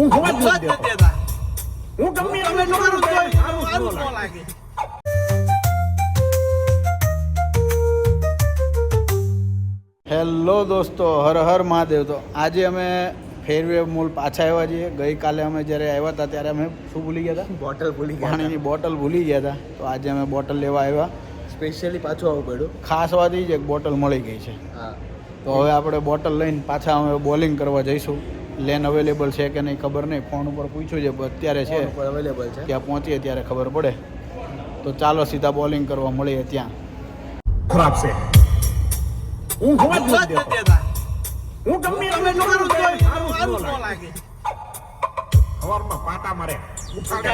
ઊંઘવા જ જ નથી દેતા. હું ગમે તમે એટલું કરું સારું ન ન લાગે. લાગે. હેલો દોસ્તો હર હર મહાદેવ. તો આજે અમે ફેરવે મૂલ પાછા આવ્યા છીએ. ગઈકાલે અમે જ્યારે આવ્યા હતા ત્યારે અમે શું ભૂલી ગયા હતા? બોટલ ભૂલી ગયા પાણીની બોટલ ભૂલી ગયા હતા. તો આજે અમે બોટલ લેવા આવ્યા. સ્પેશિયલી પાછું આવવું પડ્યું. ખાસ વાત એ છે કે બોટલ મળી ગઈ છે. તો હવે આપણે બોટલ લઈને પાછા અમે બોલિંગ કરવા જઈશું. લેન અવેલેબલ છે કે નહીં ખબર નહીં. ફોન ઉપર પૂછ્યું છે પણ અત્યારે છે. અવેલેબલ છે. ત્યાં પહોંચીએ ત્યારે ખબર પડે. તો ચાલો સીધા બોલિંગ કરવા મળીએ ત્યાં. ખરાબ છે. હું ખબર જ નથી હું ગમે તમે કરું જોઈ, સારું સારું ન લાગે. લાગે. પાટા મારે. ઉઠાડે.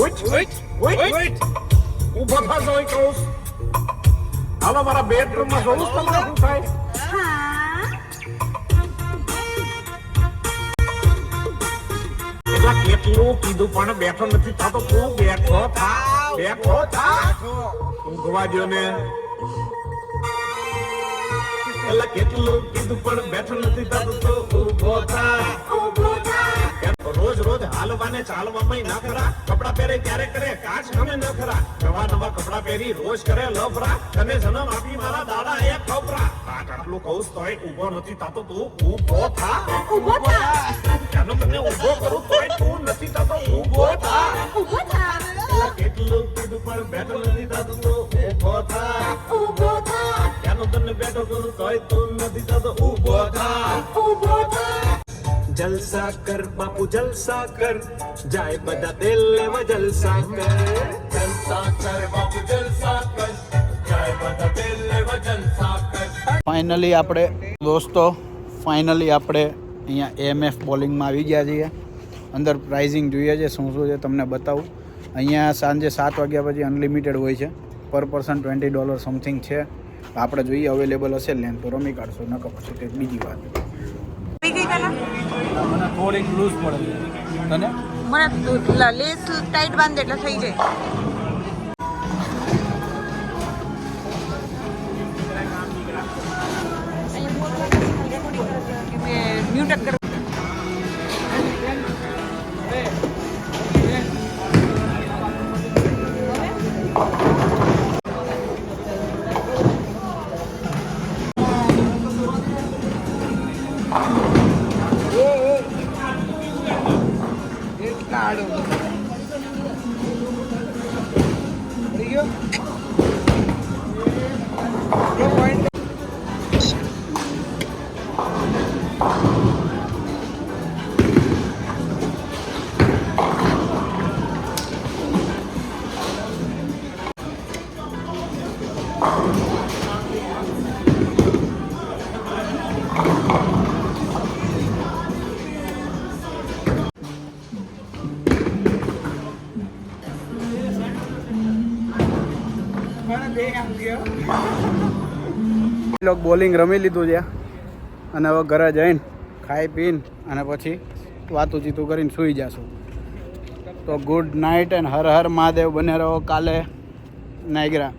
ઉઠ ઉઠ, ઉઠ. ઉઠ. ઊભો થશો હોય કહું હાલો મારા બેડરૂમમાં જોઉં તમને શું થાય. કેટલું કીધું પણ બેઠો નથી થતો. તું બેઠો થા. બેઠો થા. ઊંઘવા દો ને. એટલે કેટલું કીધું પણ બેઠો નથી થતો. તો ઊભો થા. રોજ રોજ હાલવાને ચાલવામાં ન ખરા. કપડા પહેરે ત્યારે કરે કાચ ગમે ન ખરા. નવા નવા કપડા પહેરી રોજ કરે લફરા. તને જન્મ આપી મારા દાડા એ ખપરા આટ આટલું કહું તોય ઊભો નથી થતો. તું ઊભો થા. ઊભો થા. તને ઊભો કરું. તને બેઠો કરું તોય તું નથી થતો ઊભો થા. ઊભો થા. જલસા કર બાપુ જલસા કર જાય બધા દિલ લેવા જલસા કર જલસા કર બાપુ જલસા કર જાય બધા દિલ લેવા જલસા કર ફાઇનલી આપણે દોસ્તો ફાઇનલી આપણે અહીંયા એએમએફ બોલિંગમાં આવી ગયા છીએ. અંદર પ્રાઇઝિંગ જોઈએ છે શું શું છે તમને બતાવું. અહીંયા સાંજે સાત વાગ્યા પછી અનલિમિટેડ હોય છે. પર પર્સન ટ્વેન્ટી ડોલર સમથિંગ છે. આપણે જોઈએ અવેલેબલ હશે લેન તો રમી કાઢશો નકર પછી કંઈક બીજી વાત. મને થોડીક લૂઝ પડે તને? મને લેસ ટાઈટ બાંધે એટલે થઈ જાય. diyor? લોક બોલિંગ રમી લીધું છે. અને હવે ઘરે જઈને ખાઈ પીને અને પછી વાતું ચીતું કરીને સૂઈ જશું. તો ગુડ નાઇટ એન્ડ હર હર મહાદેવ બને રહો કાલે. નાયગ્રા.